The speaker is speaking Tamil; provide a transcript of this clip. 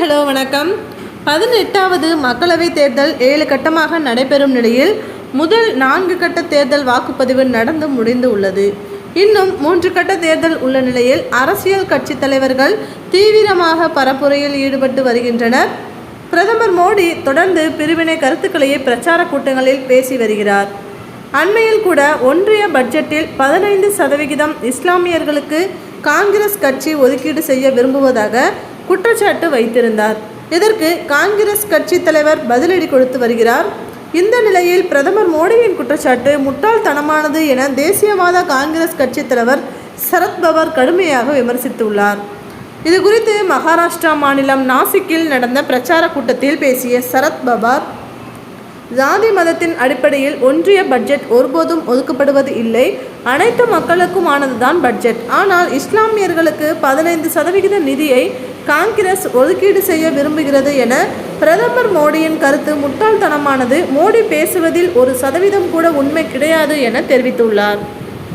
ஹலோ வணக்கம். பதினெட்டாவது மக்களவைத் தேர்தல் ஏழு கட்டமாக நடைபெறும் நிலையில் முதல் நான்கு கட்ட தேர்தல் வாக்குப்பதிவு நடந்து முடிந்து உள்ளது. இன்னும் மூன்று கட்ட தேர்தல் உள்ள நிலையில் அரசியல் கட்சி தலைவர்கள் தீவிரமாக பரப்புரையில் ஈடுபட்டு வருகின்றனர். பிரதமர் மோடி தொடர்ந்து பிரிவினை கருத்துக்களையே பிரச்சார கூட்டங்களில் பேசி வருகிறார். அண்மையில் கூட ஒன்றிய பட்ஜெட்டில் பதினைந்து சதவிகிதம் இஸ்லாமியர்களுக்கு காங்கிரஸ் கட்சி ஒதுக்கீடு செய்ய விரும்புவதாக குற்றச்சாட்டு வைத்திருந்தார். இதற்கு காங்கிரஸ் கட்சி தலைவர் பதிலடி கொடுத்து வருகிறார். இந்த நிலையில் பிரதமர் மோடியின் குற்றச்சாட்டு முட்டாள்தனமானது என தேசியவாத காங்கிரஸ் கட்சி தலைவர் சரத்பவர் கடுமையாக விமர்சித்துள்ளார். இது குறித்து மகாராஷ்டிரா மாநிலம் நாசிக்கில் நடந்த பிரச்சார கூட்டத்தில் பேசிய சரத் பவார் ஜாதி மதத்தின் அடிப்படையில் ஒன்றிய பட்ஜெட் ஒருபோதும் ஒதுக்கப்படுவது இல்லை. அனைத்து மக்களுக்குமானதுதான் பட்ஜெட். ஆனால் இஸ்லாமியர்களுக்கு பதினைந்து சதவிகித நிதியை காங்கிரஸ் ஒதுக்கீடு செய்ய விரும்புகிறது என பிரதமர் மோடியின் கருத்து முட்டாள்தனமானது. மோடி பேசுவதில் ஒரு சதவீதம் கூட உண்மை கிடையாது என தெரிவித்துள்ளார்.